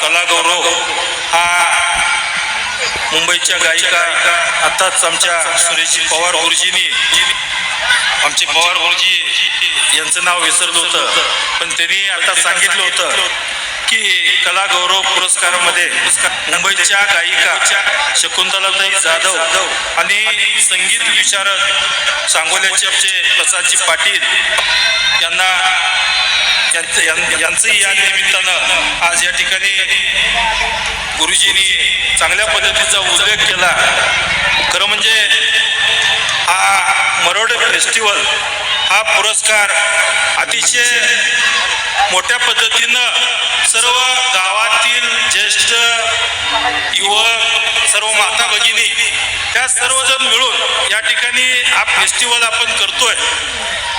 कलागौरव हा मुंबईच्या गायिका आताच आमच्या सुरेशजी पवार गुरुजींनी आमचे पवार गुरुजी यांचं नाव विसरलं होतं. पण त्यांनी आता सांगितलं होतं की कलागौरव पुरस्कारामध्ये मुंबईच्या गायिका शकुंतलाताई जाधव आणि संगीत विशारद सांगोल्याचे आमचे प्रसादजी पाटील यांना यांचं यां- यांचंही या निमित्तानं आज या ठिकाणी गुरुजींनी चांगल्या पद्धतीचा उल्लेख केला. खरं म्हणजे हा मरोड फेस्टिवल हा पुरस्कार अतिशय मोठ्या पद्धतीनं सर्व गावातील ज्येष्ठ युवक सर्व माता भगिनी त्या सर्वजण मिळून या ठिकाणी हा फेस्टिवल आपण करतोय.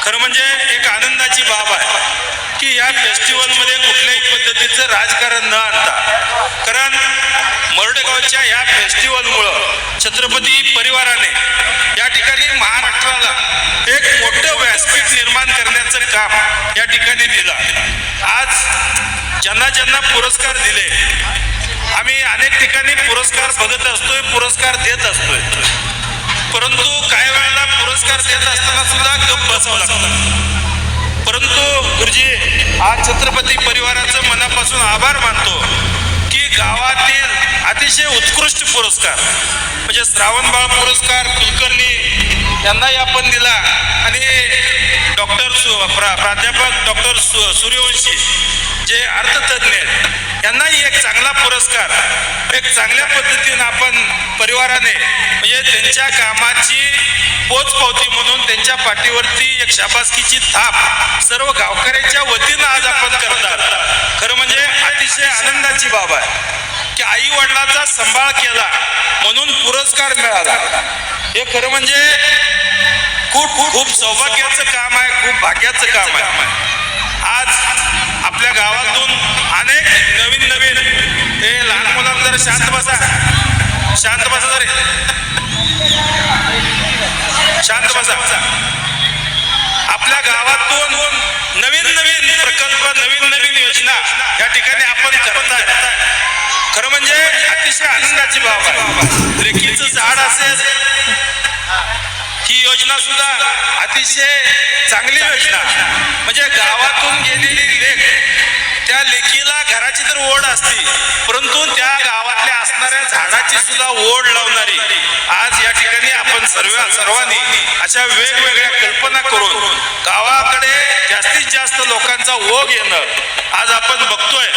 खरं म्हणजे एक आनंदाची बाब आहे. की या फेस्टिवलमध्ये कुठल्याही पद्धतीचं राजकारण न आणता कारण मरडेगावच्या या फेस्टिवलमुळं छत्रपती परिवाराने या ठिकाणी महाराष्ट्राला एक मोठं व्यासपीठ निर्माण करण्याचं काम या ठिकाणी दिलं. आज ज्यांना ज्यांना पुरस्कार दिले आम्ही अनेक ठिकाणी पुरस्कार बघत असतोय पुरस्कार देत असतोय. परंतु काही वेळेला पुरस्कार देत असताना सुद्धा गप बसावं लागतं. परंतु गुरुजी आज छत्रपती परिवाराचं मनापासून आभार मानतो की गावातील अतिशय उत्कृष्ट पुरस्कार म्हणजे श्रावणबाळ पुरस्कार कुलकर्णी यांनाही आपण दिला. आणि डॉक्टर सु प्रा प्राध्यापक डॉक्टर सु सूर्यवंशी जे अर्थतज्ञ आहेत यांनाही एक चांगला पुरस्कार एक चांगल्या पद्धतीनं आपण परिवाराने म्हणजे त्यांच्या कामाची पोचपावती म्हणून त्यांच्या पाठीवरती एक शाबासकीची थाप सर्व गावकऱ्यांच्या वतीनं आज आपण करतात खरं म्हणजे अतिशय आनंदाची बाब आहे की आई वडिलाचा सांभाळ केला म्हणून पुरस्कार मिळाला. हे खरं म्हणजे खूप खूप सौभाग्याचं काम आहे खूप भाग्याचं काम आहे. आज आपल्या गावातून अनेक नवीन नवीन हे लहान मुलांना जरा शांत बसा. शांत बसा जरे. बसा आपल्या गावातून नवीन नवीन प्रकल्प नवीन नवीन योजना या ठिकाणी आपण करताय खरं म्हणजे अतिशय आनंदाची बाब आहे. रेखीचं झाड असेल ही योजना सुद्धा अतिशय चांगली योजना. म्हणजे गावातून गेलेली लेख झाडाची तर ओढ असते परंतु त्या गावातल्या असणाऱ्या झाडाची सुद्धा ओढ लावणारी. आज या ठिकाणी आपण सर्व सर्वांनी अशा वेगवेगळ्या कल्पना करून गावाकडे जास्तीत जास्त लोकांचा ओघ येणं आज आपण बघतोय.